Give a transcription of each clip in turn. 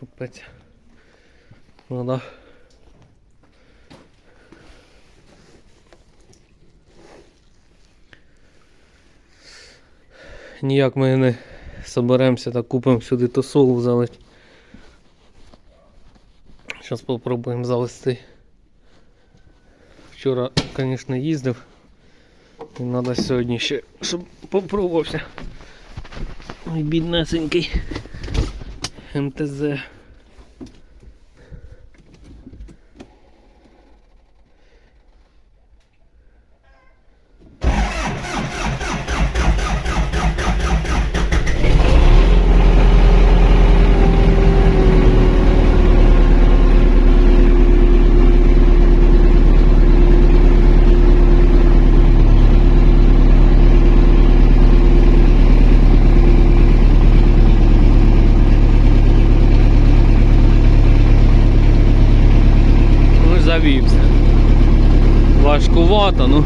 Капець. Надо. Ніяк ми не соберемося та купимо сюди тосолу залить. Зараз попробуємо завести. Вчора, звісно, їздив. І треба сьогодні ще, щоб попробувався. Ой, біднесенький МТЗ. Ну, завівся. Важкувато, ну.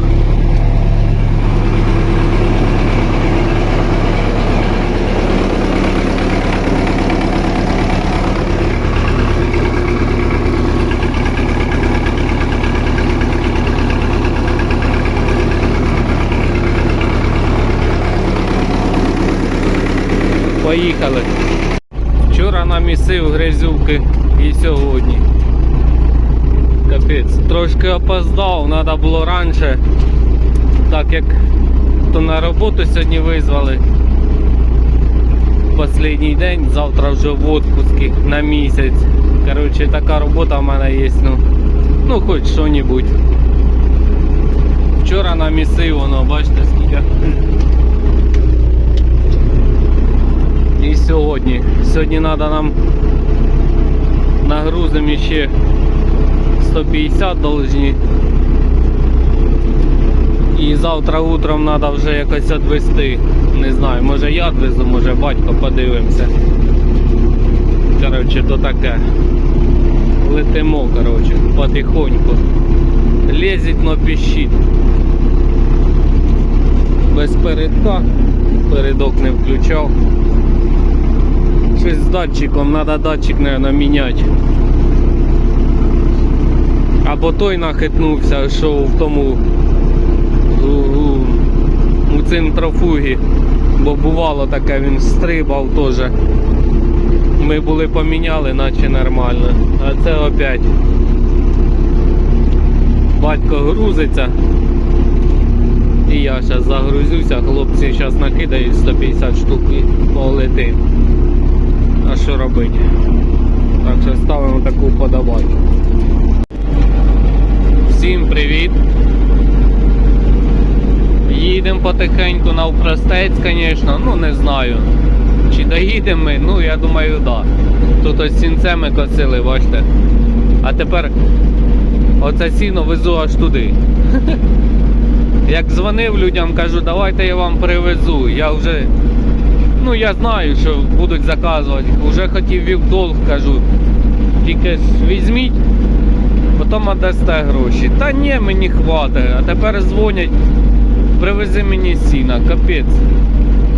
Поїхали. Вчора намісив грязюки і сьогодні. Капець, трошки опоздав, треба було раніше, так як то на роботу сьогодні визвали. Останній день, завтра вже в отпуску на місяць. Коротше, така робота в мене є, ну, ну хоч що-небудь. Вчора намісив воно, бачите скільки. І сьогодні. Сьогодні треба нам нагрузимо ще 150 должні. І завтра утром треба вже якось відвести. Не знаю, може я відвезу, може батько подивимося. Коротше, то таке. Летимо, коротше, потихоньку. Лезить, но піщить. Без передка. Передок не включав. Щось з датчиком, треба датчик, мабуть, міняти. Або той нахитнувся, що в тому у, у, центрофугі. Бо бувало таке, він стрибав теж. Ми були поміняли, наче нормально. А це опять. Батько грузиться. І я зараз загрузюся, хлопці зараз накидають 150 штук і полетим. А що робити? Так що ставимо таку подобайку. Всім привіт! Їдемо потихеньку навпростець, звісно, ну не знаю. Чи доїдемо ми, ну я думаю, так. Да. Тут ось сінцеми косили, бачите. А тепер оце сіно везу аж туди. Як дзвонив людям, кажу, давайте я вам привезу. Я вже, ну я знаю, що будуть заказувати. Уже хотів вівдолг, кажу, тільки ж візьміть потім дасте гроші. Та ні, мені хватить. А тепер дзвонять, привези мені сіна, капець.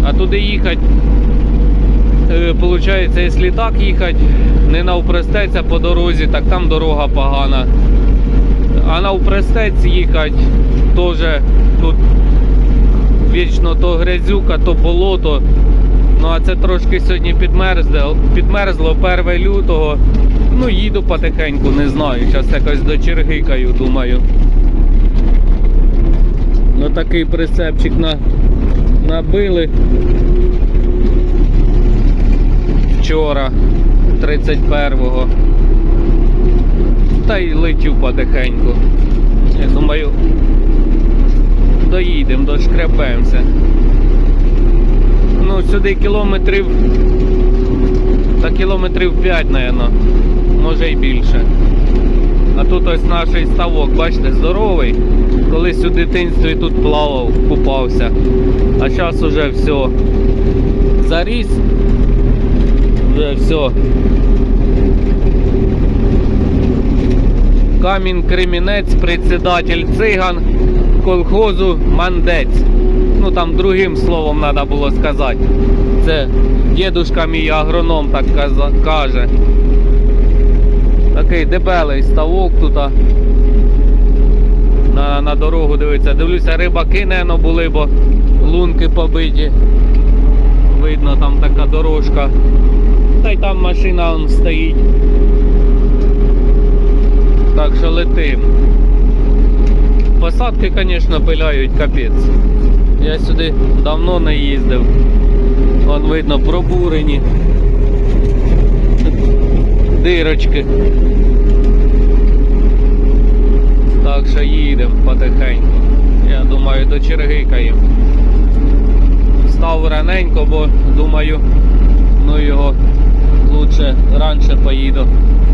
А туди їхати, е, виходить, якщо так їхати, не навпростець, по дорозі, так там дорога погана. А навпростець їхати теж тут вічно то грязюка, то болото. Ну а це трошки сьогодні підмерзло, підмерзло 1 лютого. Ну їду потихеньку, не знаю. Зараз якось до Чергикаю, думаю. Ну такий прицепчик на... набили. Вчора, 31-го. Та й летів потихеньку. Я думаю, доїдемо, дошкребемося. Ну, сюди кілометрів. Та кілометрів 5, мабуть, може й більше. А тут ось наш ставок, бачите, здоровий. Колись у дитинстві тут плавав, купався. А зараз уже все. Заріс. Вже все. Камінь Кремінець, председатель циган колхозу Мандець. Ну там другим словом треба було сказати. Це дідушка мій агроном так каже. Такий дебелий ставок тут. На, на дорогу дивиться. Дивлюся, рибаки, нено були, бо лунки побиті. Видно, там така дорожка. Та й там машина он стоїть. Так що летим. Посадки, звісно, пиляють капець. Я сюди давно не їздив. Вон видно пробурені. Дирочки. Що їдемо потихеньку. Я думаю, до Чергикаємо. Став раненько, бо думаю, ну його лучше раніше поїду.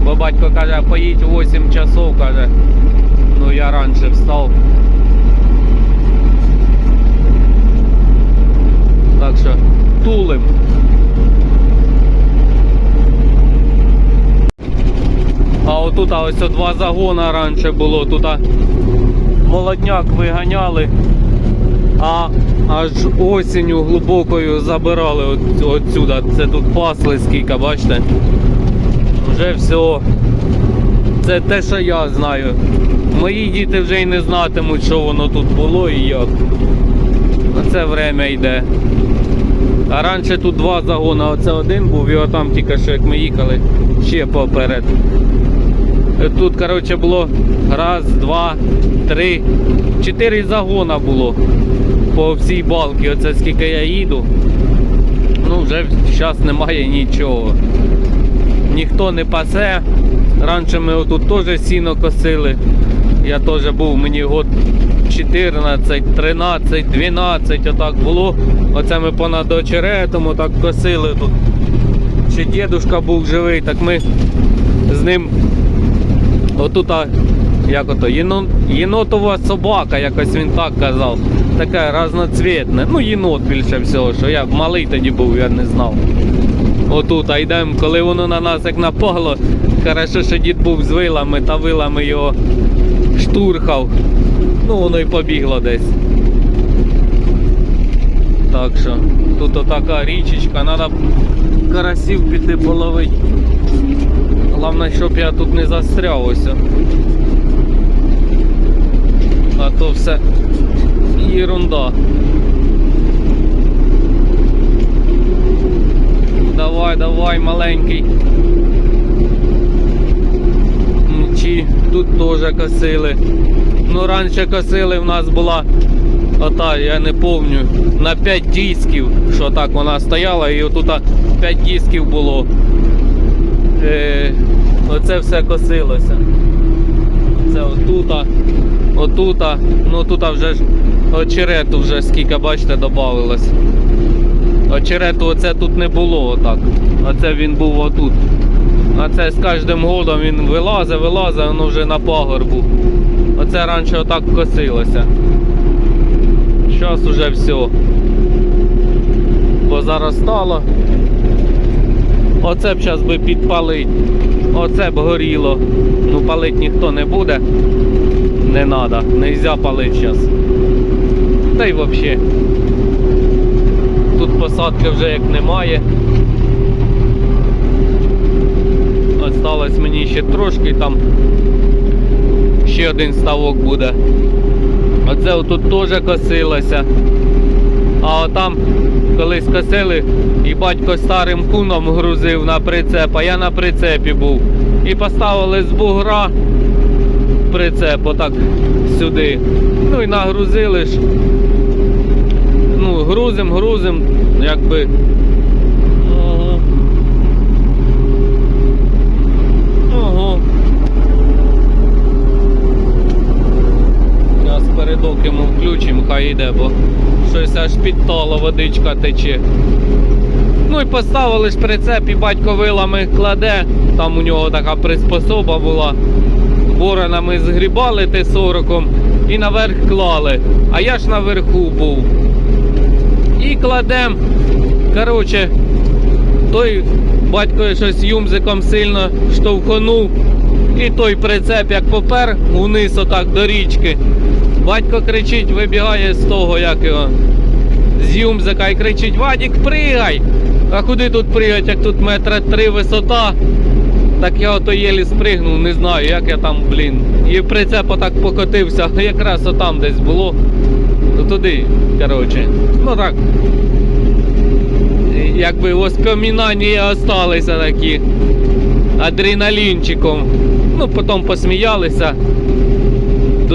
Бо батько каже, поїдь 8 часов, каже. Ну я раніше встав. Так що тулим. А отут ось два загона раніше було. Тут молодняк виганяли, а аж осінню глибокою забирали от, отсюда. Це тут пасли скільки, бачите? Вже все. Це те, що я знаю. Мої діти вже й не знатимуть, що воно тут було і як. Оце время йде. А раніше тут два загони, оце один був, і отам тільки що як ми їхали, ще поперед. Тут, коротше, було раз, два, три, чотири загона було по всій балці. Оце скільки я їду. Ну, вже зараз немає нічого. Ніхто не пасе. Раніше ми отут теж сіно косили. Я теж був, мені год 14, 13, 12, отак було. Оце ми понад очеретом отак косили тут. Ще дідушка був живий, так ми з ним отут, як ото, єно, єнотова собака, якось він так казав. Таке разноцвітне. Ну, єнот більше всього, що я малий тоді був, я не знав. Отут, а йдемо, коли воно на нас як напало, хорошо, що дід був з вилами, та вилами його штурхав. Ну, воно й побігло десь. Так що, тут отака річечка, треба карасів піти половити. Головне, щоб я тут не застряв ось. А то все ерунда. Давай, давай, маленький. Чи тут теж косили. Ну, раніше косили, в нас була ота, я не пам'ятаю, на 5 дисків, що так вона стояла, і отут 5 дисків було. Е, оце все косилося. Це отута, отута, ну тут вже ж очерету вже скільки, бачите, додавалось. Очерету оце тут не було отак. Оце він був отут. А це з кожним годом він вилазить, вилазить, воно вже на пагорбу. Оце раніше отак косилося. Зараз уже все. Позаростало. Оце б зараз би підпалить. Оце б горіло. Ну палить ніхто не буде. Не треба, не можна палити зараз. Та й взагалі. Тут посадки вже як немає. Осталось мені ще трошки там ще один ставок буде. Оце отут теж косилося. А там колись косили і батько старим куном грузив на прицеп, а я на прицепі був. І поставили з бугра прицеп отак сюди. Ну і нагрузили ж. Ну, грузим, грузим, якби. Ого. Зараз передок йому включимо, хай йде, бо щось аж підтало водичка тече. Ну і поставили ж прицеп, і батько вилами кладе. Там у нього така приспособа була. Воронами згрібали Т-40 і наверх клали. А я ж наверху був. І кладем. Коротше, той батько щось юмзиком сильно штовхонув. І той прицеп як попер униз отак до річки. Батько кричить, вибігає з того, як його, з юмзика і кричить, Вадік, пригай! А куди тут пригать, як тут метра три висота, Так я ото єлі спригнув, не знаю, як я там, блін. І прицеп отак покотився, якраз отам десь було. То туди, коротше. Ну так. Якби воспоминання осталися такі адреналінчиком. Ну, потім посміялися,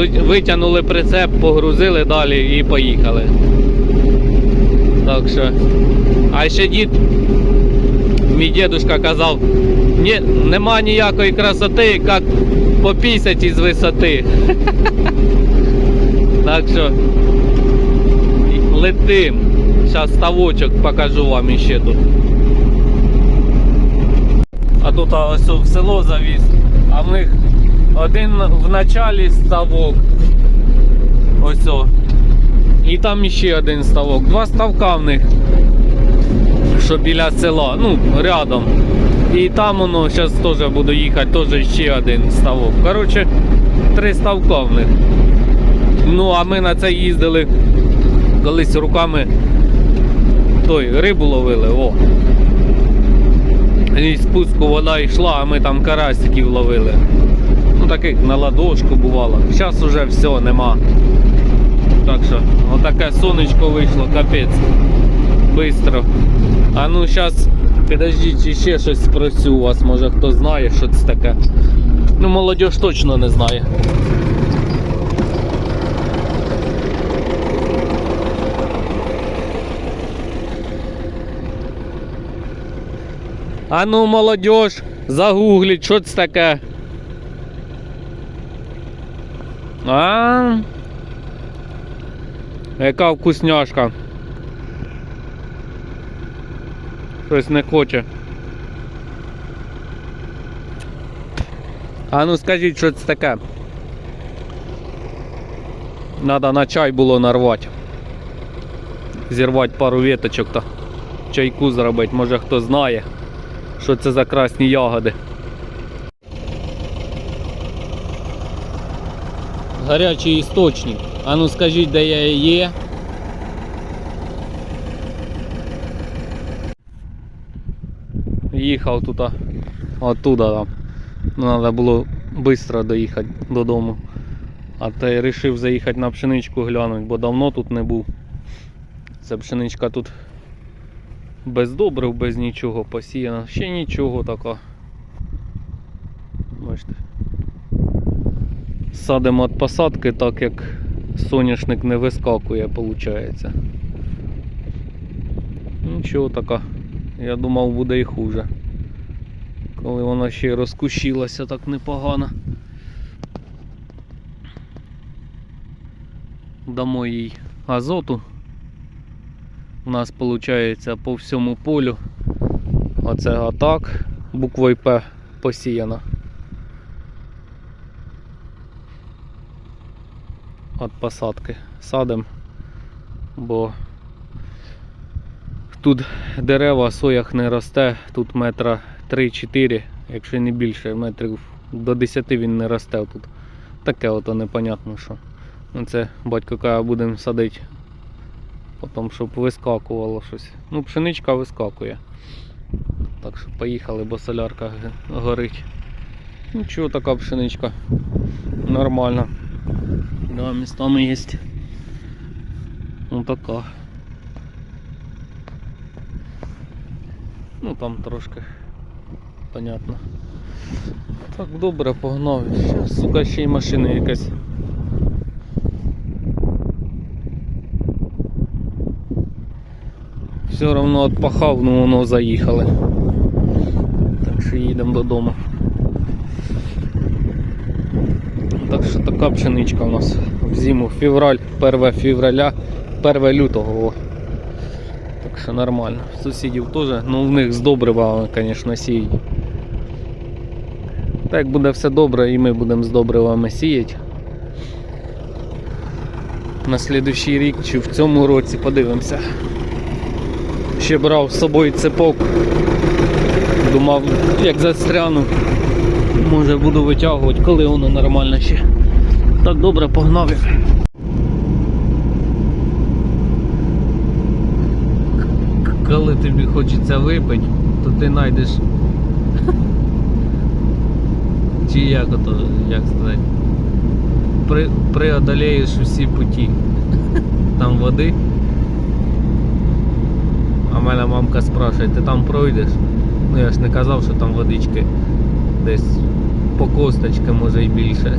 витягнули прицеп, погрузили далі і поїхали. Так що. А ще дід, мій дідушка казав, Ні, нема ніякої красоти, як попісять із висоти. Так що летим. Зараз ставочок покажу вам іще тут. А тут ось в село завіз, а в них один в началі ставок. Ось. І там іще один ставок. Два ставка в них. Що біля села, ну, рядом. І там воно зараз теж буду їхати, теж ще один ставок. Коротше, три ставка в них. Ну, а ми на це їздили колись руками той рибу ловили, о. І спуску вода йшла, а ми там карасиків ловили. Таких на ладошку бувало. Зараз уже все нема. Так що, отаке сонечко вийшло, капець. Бистро. А ну зараз, підождіть, ще щось спросю у вас, може хто знає, що це таке. Ну, молодь точно не знає. А ну, молодь, загугліть, що це таке. А? Яка вкусняшка. Щось не хоче. А ну скажіть, що це таке. Надо на чай було нарвати. Зірвати пару веточок та чайку зробити, може хто знає, що це за красні ягоди. Гарячий істочник. А ну скажіть, де я є. Їхав тут, оттуда там. Ну, Треба було швидко доїхати додому. А та й вирішив заїхати на пшеничку глянути, бо давно тут не був. Ця пшеничка тут без добрив, без нічого посіяна. Ще нічого така. Бачите. Садимо від посадки, так як соняшник не вискакує, виходить. Нічого така. Я думав буде і хуже. Коли вона ще й розкущилася так непогано. Дамо їй азоту. У нас виходить по всьому полю. Оце отак буквою П посіяно. От посадки садимо, бо тут дерева, соях не росте, тут метра 3-4, якщо не більше, метрів до 10 він не росте тут. Таке ото непонятно що. Ну, Це батько каже, будемо садити, потім щоб вискакувало щось. Ну, пшеничка вискакує. Так що поїхали, бо солярка горить. Нічого така пшеничка. Нормально. Да, містами є. Ну така. Ну там трошки понятно. Так добре погнав. Ще, сука, ще й машина якась. Все одно отпахав, ну воно заїхали. Так що їдемо додому. Так що така пшеничка у нас в зиму, февраль, 1 февраля, 1 лютого. О. Так що нормально. Сусідів теж, ну в них з добривами, звісно, сіють. Так буде все добре і ми будемо з добривами сіяти. На слідущий рік чи в цьому році подивимося. Ще брав з собою цепок. Думав, як застряну. Може буду витягувати, коли воно нормально ще. Так добре погнав. Коли тобі хочеться випити, то ти знайдеш Чи як ото, як сказати? При, преодолеєш усі путі. Там води. А мене мамка спрашує, ти там пройдеш? Ну я ж не казав, що там водички десь по косточки, може і більше.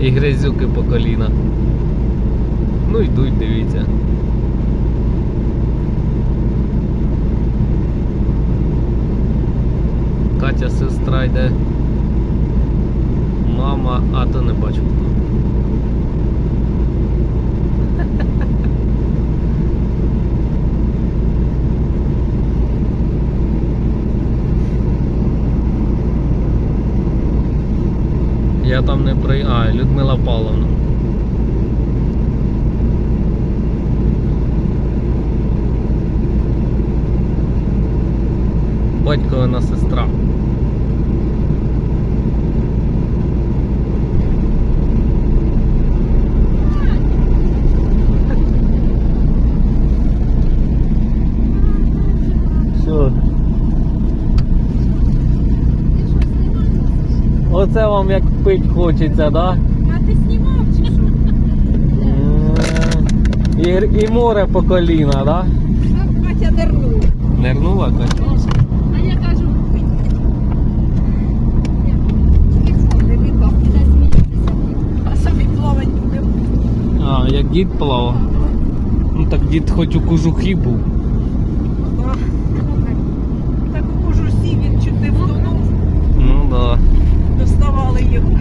І грязюки по коліна. Ну йдуть, дивіться. Катя сестра йде. Мама, а то не бачу. Я там не при. А, Людмила Павловна. Батьковина сестра. Все. Оце вам як пить хочеться, да? А ти знімав чи що? І, і море по коліна, да? А Катя нервує. Нернула Катя? А я кажу. А самі плавати будемо. А, як дід плавав. Ну так дід хоч у кожухі був. Так у кожусі він чути втонув, Ну да. доставали його.